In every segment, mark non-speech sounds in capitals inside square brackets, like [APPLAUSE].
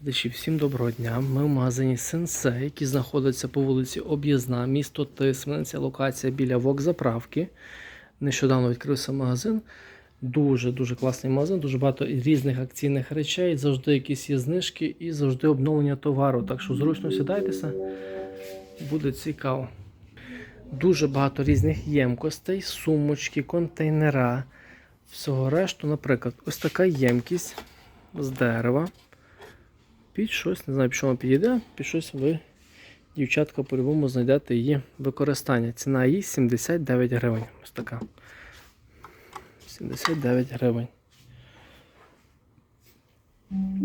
Глядачі, всім доброго дня. Ми в магазині Сенсе, який знаходиться по вулиці Об'їзна, місто Тисмениця, локація біля Вокзаправки. Нещодавно відкрився магазин. Дуже-дуже класний магазин, дуже багато різних акційних речей, завжди якісь є знижки і завжди обновлення товару. Так що зручно сідайтеся, буде цікаво. Дуже багато різних ємкостей, сумочки, контейнера, всього решту. Наприклад, ось така ємкість з дерева. Під щось, не знаю, під що вона підійде, під щось ви, дівчатка, по-любому знайдете її використання. Ціна її 79 гривень. Ось така. 79 гривень.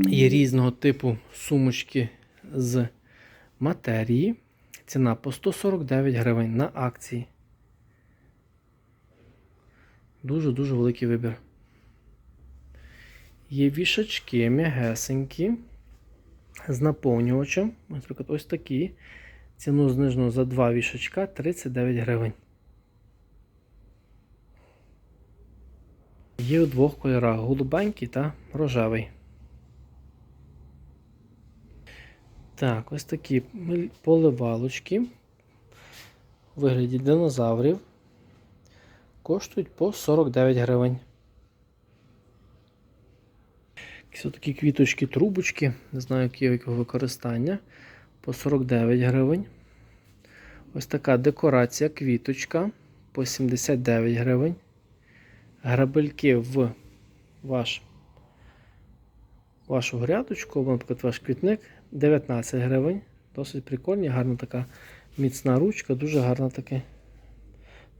Є різного типу сумочки з матерії. Ціна по 149 гривень на акції. Дуже-дуже великий вибір. Є вішачки м'ягесенькі з наповнювачем. Наприклад, ось такі. Ціну знижено за два вішачка 39 гривень. Є у двох кольорах голубенький та рожевий. Так, ось такі поливалочки у вигляді динозаврів. Коштують по 49 гривень. Якісь такі квіточки, трубочки, не знаю, які якого використання. По 49 гривень. Ось така декорація, квіточка по 79 гривень. Грабельки в ваш, вашу грядочку, або, наприклад, ваш квітник 19 гривень. Досить прикольні, гарна така міцна ручка, дуже гарна таке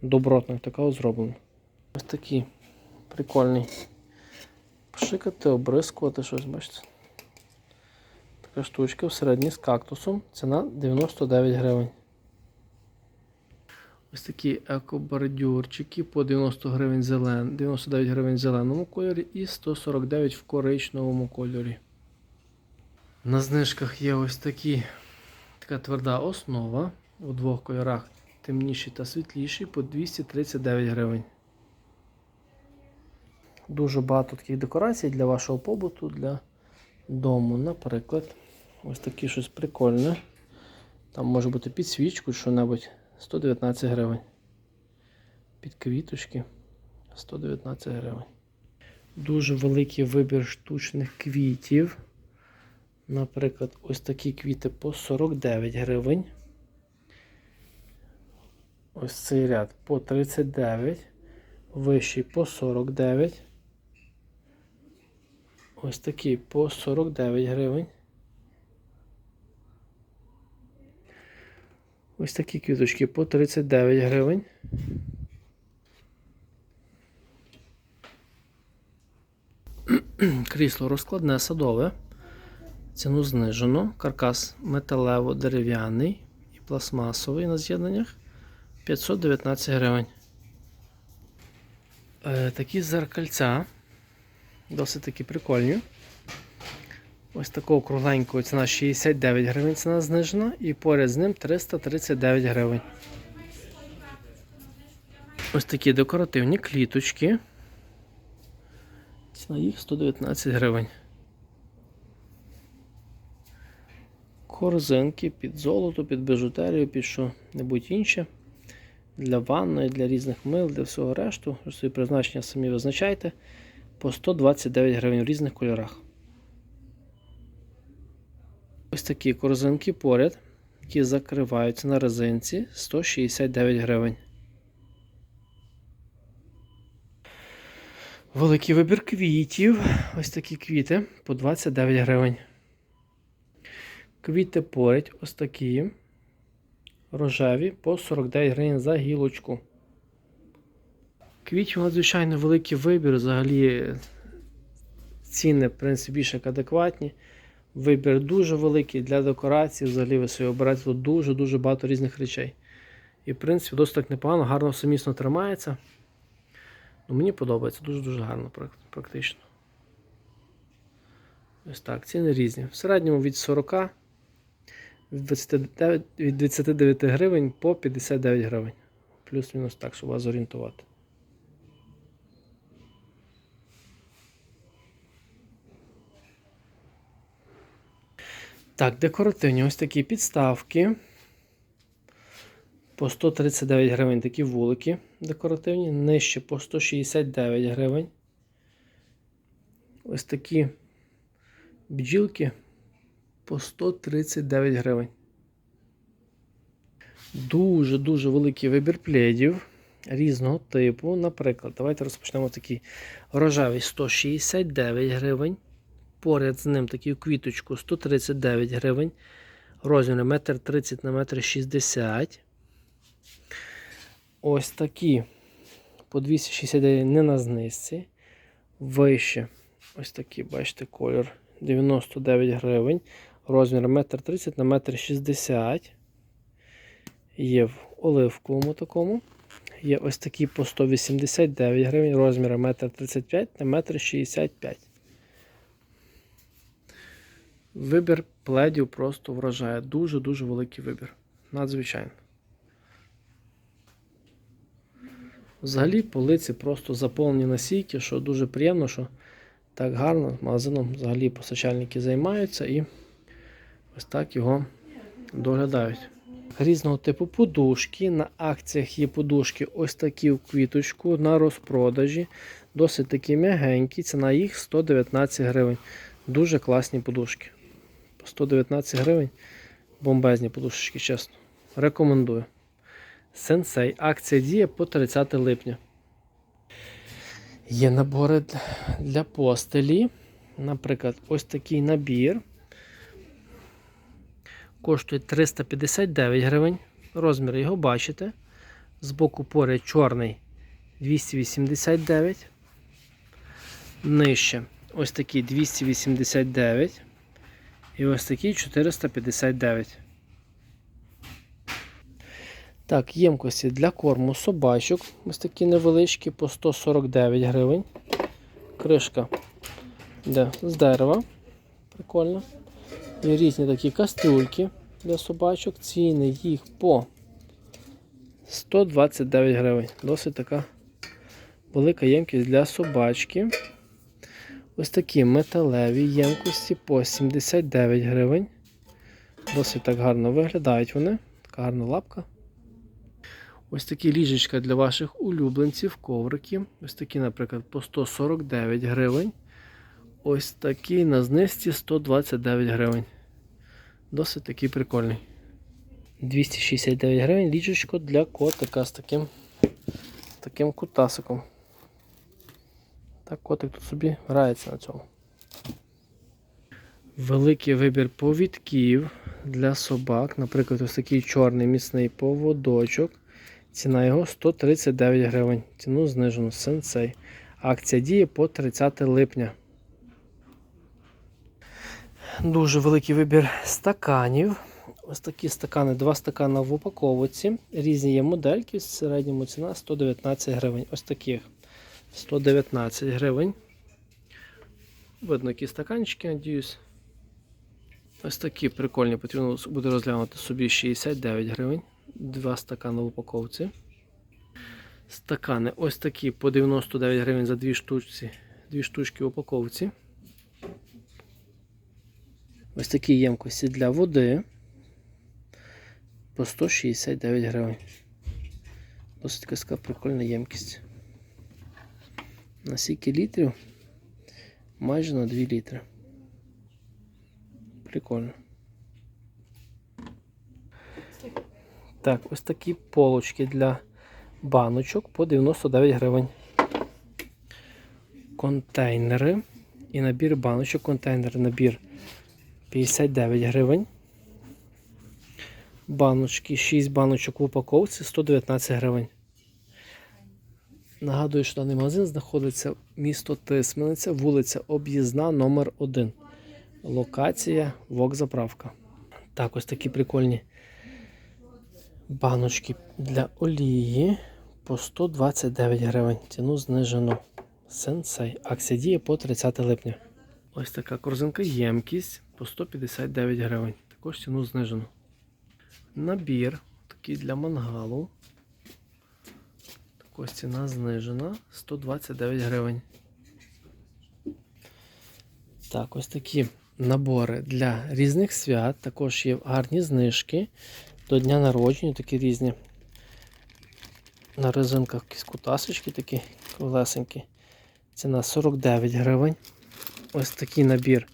добротна, така зроблена. Ось такий прикольний. Пшикати, обрискувати щось, бачите. Така штучка всередині з кактусом. Ціна 99 гривень. Ось такі екобордюрчики по 90 гривень зелен, 99 гривень в зеленому кольорі і 149 в коричневому кольорі. На знижках є ось такі, така тверда основа у двох кольорах темніший та світліший по 239 гривень. Дуже багато таких декорацій для вашого побуту, для дому. Наприклад, ось таке щось прикольне. Там може бути підсвічку, що-небудь 119 гривень. Під квіточки 119 гривень. Дуже великий вибір штучних квітів. Наприклад, ось такі квіти по 49 гривень. Ось цей ряд по 39, вищий по 49. Ось такий по 49 гривень. Ось такі квіточки по 39 гривень. [CLEARS THROAT] Крісло розкладне садове. Ціну знижено. Каркас металево-дерев'яний і пластмасовий на з'єднаннях 519 гривень. Е, такі зеркальця. Досить такі прикольні. Ось такого кругленького ціна 69 гривень ціна знижена і поряд з ним 339 гривень. Ось такі декоративні кліточки. Ціна їх 119 гривень. Корзинки під золото, під бижутерію, під що-небудь інше. Для ванної, для різних мил, для всього решту. Свої призначення самі визначайте. По 129 гривень в різних кольорах. Ось такі корзинки поряд, які закриваються на резинці 169 гривень. Великий вибір квітів. Ось такі квіти по 29 гривень. Квіти поряд ось такі. Рожеві по 49 гривень за гілочку. Квітів надзвичайно великий вибір. Взагалі ціни, в принципі, більш як адекватні. Вибір дуже великий для декорації. Взагалі ви собі обираєте тут дуже-дуже багато різних речей. І, в принципі, досить так непогано, гарно все міцно тримається. Ну, Мені подобається, дуже-дуже гарно, практично. Ось так, ціни різні. В середньому від 40 від 29, від 29 гривень по 59 гривень. Плюс-мінус так, щоб вас зорієнтувати. Так, декоративні ось такі підставки. По 139 гривень такі вулики декоративні, нижче по 169 гривень. Ось такі бджілки по 139 гривень. Дуже-дуже великий вибір пледів різного типу. Наприклад, давайте розпочнемо такий рожевий 169 гривень. Поряд з ним такий в квіточку 139 гривень. Розміри 1,30 на 1,60 м. Ось такі по 269 не на знизці. Вище. Ось такі, бачите, колір 99 гривень. Розмір 1,30 на 1,60 м. Є в оливковому такому. Є ось такі по 189 гривень, розміри 1,35 на 1,65 м. Вибір пледів просто вражає. Дуже-дуже великий вибір. Надзвичайно. Взагалі полиці просто заповнені настільки, що дуже приємно, що так гарно магазином взагалі постачальники займаються і ось так його доглядають. Різного типу подушки. На акціях є подушки ось такі в квіточку на розпродажі. Досить такі м'ягенькі. Ціна їх 119 гривень. Дуже класні подушки. По 119 гривень. Бомбезні подушечки, чесно. Рекомендую. Сенсей. Акція діє по 30 липня. Є набори для постелі. Наприклад, ось такий набір. Коштує 359 гривень. Розмір його бачите. Збоку поряд чорний 289. Нижче ось такий 289. І ось такий 459. Так, ємкості для корму собачок. Ось такі невеличкі по 149 гривень. Кришка де, з дерева. Прикольно. І різні такі кастрюльки для собачок. Ціни їх по 129 гривень. Досить така велика ємкість для собачки. Ось такі металеві ємкості по 79 гривень. Досить так гарно виглядають вони. Така гарна лапка. Ось такі ліжечка для ваших улюбленців, коврики. Ось такі, наприклад, по 149 гривень. Ось такий на знизці 129 гривень. Досить такий прикольний. 269 гривень ліжечко для котика з таким, з таким кутасиком. Так, котик тут собі грається на цьому. Великий вибір повідків для собак. Наприклад, ось такий чорний міцний поводочок. Ціна його 139 гривень. Ціну знижено сенсей. Акція діє по 30 липня. Дуже великий вибір стаканів. Ось такі стакани, два стакани в упаковці. Різні є модельки. В середньому ціна 119 гривень. Ось таких 119 гривень. Видно, які стаканчики, надіюсь. Ось такі прикольні, потрібно буде розглянути собі 69 гривень. Два стакани в упаковці. Стакани ось такі по 99 гривень за дві штучці, дві штучки в упаковці. Ось такі ємкості для води по 169 гривень. Досить така прикольна ємкість. На скільки літрів? Майже на 2 літри. Прикольно. Так, ось такі полочки для баночок по 99 гривень. Контейнери і набір баночок. Контейнер набір 59 гривень. Баночки, 6 баночок в упаковці 119 гривень. Нагадую, що даний магазин знаходиться місто Тисмениця, вулиця Об'їзна номер 1 Локація Вокзаправка. Так, ось такі прикольні баночки для олії по 129 гривень. Ціну знижено. Сенсей. Акція діє по 30 липня. Ось така корзинка ємкість по 159 гривень. Також ціну знижено. Набір такий для мангалу. Також ціна знижена 129 гривень. Так, ось такі набори для різних свят. Також є гарні знижки до дня народження, такі різні. На резинках кутасочки такі колесенькі. Ціна 49 гривень. Ось такий набір.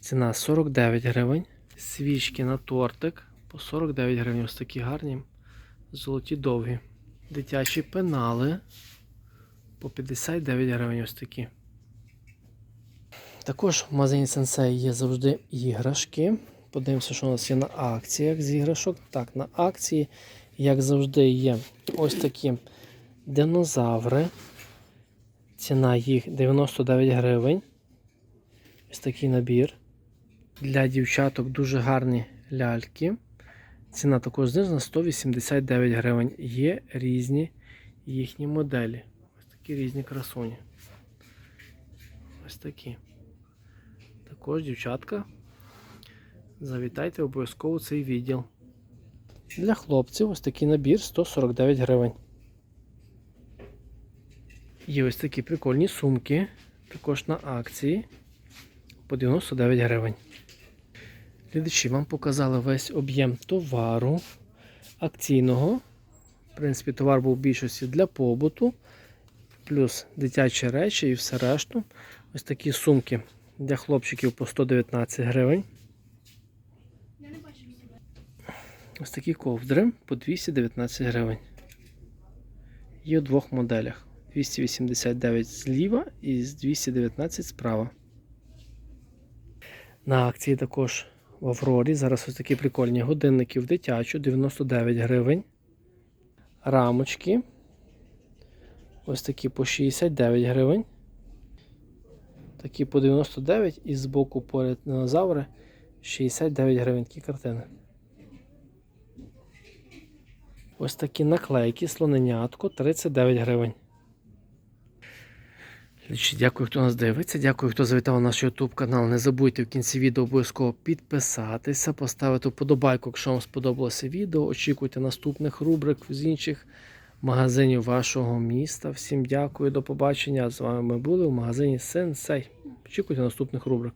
Ціна 49 гривень. Свічки на тортик по 49 гривень. Ось такі гарні. Золоті довгі. Дитячі пенали по 59 гривень. Ось такі. Також в магазині Sensei є завжди іграшки. Подивимося, що у нас є на акціях з іграшок. Так, на акції, як завжди, є ось такі динозаври. Ціна їх 99 гривень. Ось такий набір. Для дівчаток дуже гарні ляльки. Ціна також знижена 189 гривень. Є різні їхні моделі. Ось такі різні красуні. Ось такі. Також, дівчатка, завітайте обов'язково цей відділ. Для хлопців ось такий набір 149 гривень. Є ось такі прикольні сумки, також на акції по 99 гривень. Глядачі вам показали весь об'єм товару акційного. В принципі, товар був в більшості для побуту, плюс дитячі речі і все решту. Ось такі сумки для хлопчиків по 119 гривень. Ось такі ковдри по 219 гривень. Є у двох моделях. 289 зліва і 219 справа. На акції також в Аврорі. Зараз ось такі прикольні годинники в дитячу 99 гривень. Рамочки. Ось такі по 69 гривень. Такі по 99 і з боку поряд динозаври 69 гривень такі картини. Ось такі наклейки, слоненятко 39 гривень. Дякую, хто нас дивиться. Дякую, хто завітав на наш YouTube канал. Не забудьте в кінці відео обов'язково підписатися, поставити вподобайку, якщо вам сподобалося відео. Очікуйте наступних рубрик з інших магазинів вашого міста. Всім дякую, до побачення. З вами ми були в магазині Сенсей. Очікуйте наступних рубрик.